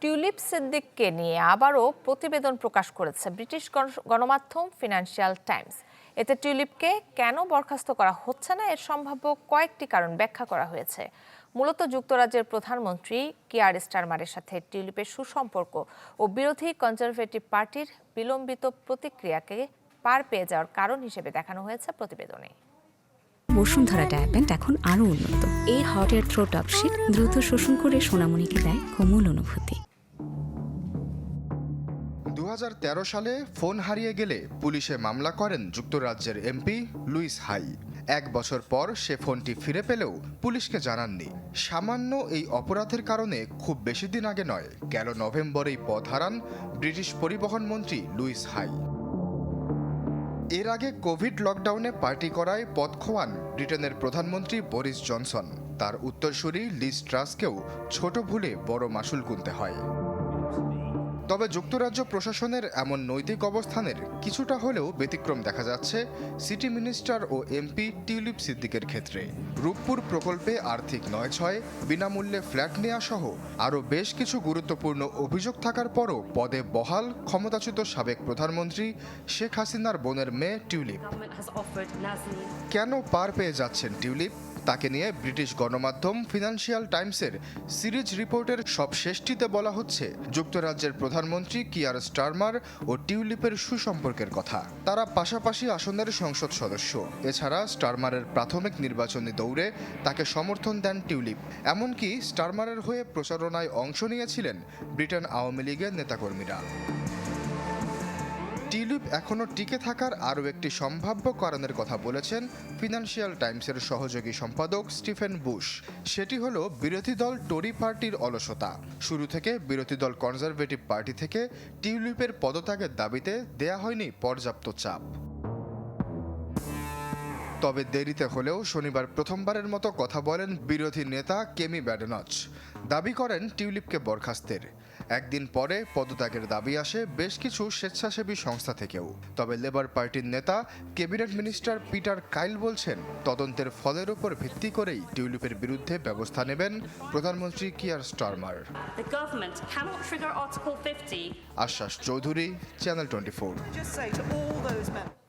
Tulip সিদ্দিককে নিয়ে আবারও প্রতিবেদন প্রকাশ করেছে ব্রিটিশ গণ- গণমাধ্যম ফিনান্সিয়াল টাইমস। এতে টিউলিপকে কেন বরখাস্ত করা হচ্ছে না এর সম্ভাব্য কয়েকটি কারণ ব্যাখ্যা করা হয়েছে। মূলত যুক্তরাজ্যের প্রধানমন্ত্রী কিয়ার স্টারমারের সাথে টিউলিপের সুসম্পর্ক ও বিরোধী কনজারভেটিভ পার্টির বিলম্বিত প্রতিক্রিয়াকে পার পেয়ে যাওয়ার কারণ হিসেবে দেখানো হয়েছে প্রতিবেদনে। বসুন্ধরা ডায়াপেন্ট এখন আরও উন্নত। এই হট এয়ার থ্রো টপ দ্রুত শোষণ করে সোনামণিকে দেয় কোমল অনুভূতি। সালে ফোন হারিয়ে গেলে পুলিশে মামলা করেন যুক্তরাজ্যের এমপি লুইস হাই। এক বছর পর সে ফোনটি ফিরে পেলেও পুলিশকে জানাননি। সামান্য এই অপরাধের কারণে খুব বেশি দিন আগে নয়, গেল নভেম্বরেই পথ হারান ব্রিটিশ পরিবহন মন্ত্রী লুইস হাই। এর আগে কোভিড লকডাউনে পার্টি করায় পথ খোয়ান ব্রিটেনের প্রধানমন্ত্রী বরিস জনসন। তার উত্তরসূরি লিজ ট্রাসকেও ছোট ভুলে বড় মাসুল গুনতে হয়। তবে যুক্তরাজ্য প্রশাসনের এমন নৈতিক অবস্থানের কিছুটা হলেও ব্যতিক্রম দেখা যাচ্ছে সিটি মিনিস্টার ও এমপি টিউলিপ সিদ্দিকের ক্ষেত্রে। রূপপুর প্রকল্পে আর্থিক নয় ছয় বিনামূল্যে ফ্ল্যাট নেওয়া সহ আরও বেশ কিছু গুরুত্বপূর্ণ অভিযোগ থাকার পরও পদে বহাল ক্ষমতাচ্যুত সাবেক প্রধানমন্ত্রী শেখ হাসিনার বোনের মেয়ে টিউলিপ। কেন পার পেয়ে যাচ্ছেন টিউলিপ? তাকে নিয়ে ব্রিটিশ গণমাধ্যম ফিনান্সিয়াল টাইমসের সিরিজ রিপোর্টের সব শেষটিতে বলা হচ্ছে, যুক্তরাজ্যের প্রধানমন্ত্রী কিয়ার স্টারমার ও টিউলিপের সুসম্পর্কের কথা। তারা পাশাপাশি আসনের সংসদ সদস্য। এছাড়া স্টারমারের প্রাথমিক নির্বাচনী দৌড়ে তাকে সমর্থন দেন টিউলিপ। এমনকি স্টারমারের হয়ে প্রচারণায় অংশ নিয়েছিলেন ব্রিটেন আওয়ামী লীগের নেতাকর্মীরা। টিউলিপ এখনও টিকে থাকার আরও একটি সম্ভাব্য কারণের কথা বলেছেন ফিনান্সিয়াল টাইমসের সহযোগী সম্পাদক স্টিফেন বুশ। সেটি হল বিরোধী দল টরি পার্টির অলসতা। শুরু থেকে বিরোধী দল কনজারভেটিভ পার্টি থেকে টিউলিপের পদত্যাগের দাবিতে দেয়া হয়নি পর্যাপ্ত চাপ। তবে দেরিতে হলেও শনিবার প্রথমবারের মতো কথা বলেন বিরোধী নেতা কেমি ব্যাডনচ। দাবি করেন টিউলিপকে বরখাস্তের। একদিন পরে পদত্যাগের দাবি আসে বেশ কিছু স্বেচ্ছাসেবী সংস্থা থেকেও। তবে লেবার পার্টির নেতা ক্যাবিনেট মিনিস্টার পিটার কাইল বলছেন তদন্তের ফলের উপর ভিত্তি করেই টিউলিপের বিরুদ্ধে ব্যবস্থা নেবেন প্রধানমন্ত্রী Keir Starmer. The government cannot trigger Article 50 আশ্বাস চৌধুরী চ্যানেল টোয়েন্টি just